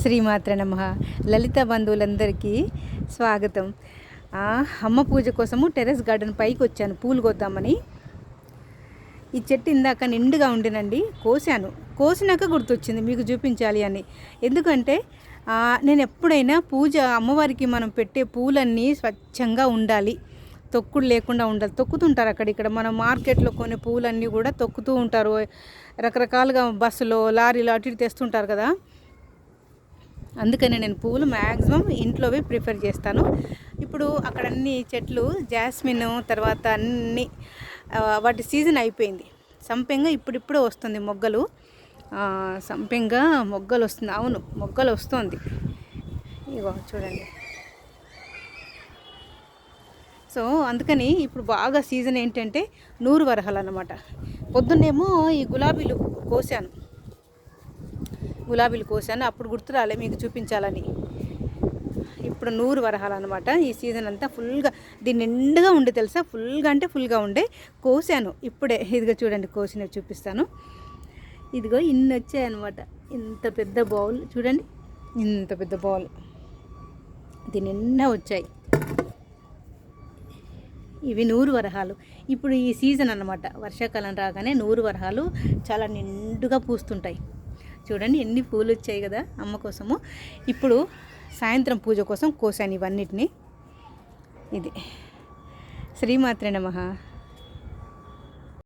శ్రీమాత్ర నమ. లలిత బంధువులందరికీ స్వాగతం. అమ్మ పూజ కోసము టెర్రస్ గార్డెన్ పైకి వచ్చాను పూలు కొద్దామని. ఈ చెట్టు ఇందాక నిండుగా ఉండినండి కోసాను. కోసినాక గుర్తొచ్చింది మీకు చూపించాలి అని. ఎందుకంటే నేను ఎప్పుడైనా పూజ అమ్మవారికి మనం పెట్టే పూలన్నీ స్వచ్ఛంగా ఉండాలి. తొక్కుడు లేకుండా ఉండాలి. తొక్కుతుంటారు అక్కడ ఇక్కడ మన మార్కెట్లో కొనే పూలన్నీ కూడా తొక్కుతూ ఉంటారు. రకరకాలుగా బస్సులో లారీలో అటు ఇటు తెస్తుంటారు కదా. అందుకని నేను పువ్వులు మ్యాక్సిమం ఇంట్లోవే ప్రిఫర్ చేస్తాను. ఇప్పుడు అక్కడ అన్ని చెట్లు జాస్మిన్ తర్వాత అన్ని వాటి సీజన్ అయిపోయింది. సంపెంగ ఇప్పుడిప్పుడే వస్తుంది మొగ్గలు. సంపెంగ మొగ్గలు వస్తుంది. అవును మొగ్గలు వస్తుంది. ఇగో చూడండి. సో అందుకని ఇప్పుడు బాగా సీజన్ ఏంటంటే నూరు వరహాలు అన్నమాట. పొద్దున్నేమో ఈ గులాబీలు కోసాను. గులాబీలు కోసాను. అప్పుడు గుర్తురాలే మీకు చూపించాలని. ఇప్పుడు నూరు వరహాలు అనమాట ఈ సీజన్ అంతా ఫుల్గా దీన్ని నిండుగా ఉండే తెలుసా? ఫుల్గా అంటే ఫుల్గా ఉండే. కోసాను. ఇప్పుడే ఇదిగో చూడండి కోసినవి చూపిస్తాను. ఇదిగో ఇన్ని వచ్చాయన్నమాట ఇంత పెద్ద బౌల్. చూడండి ఇంత పెద్ద బౌల్. దీని నిండా వచ్చాయి. ఇవి నూరు వరహాలు. ఇప్పుడు ఈ సీజన్ అన్నమాట. వర్షాకాలం రాగానే నూరు వరహాలు చాలా నిండుగా పూస్తుంటాయి. చూడండి ఎన్ని పూలు వచ్చాయి కదా అమ్మ కోసము. ఇప్పుడు సాయంత్రం పూజ కోసం కోసాను ఇవన్నిటిని. ఇది శ్రీమాత్రే నమహా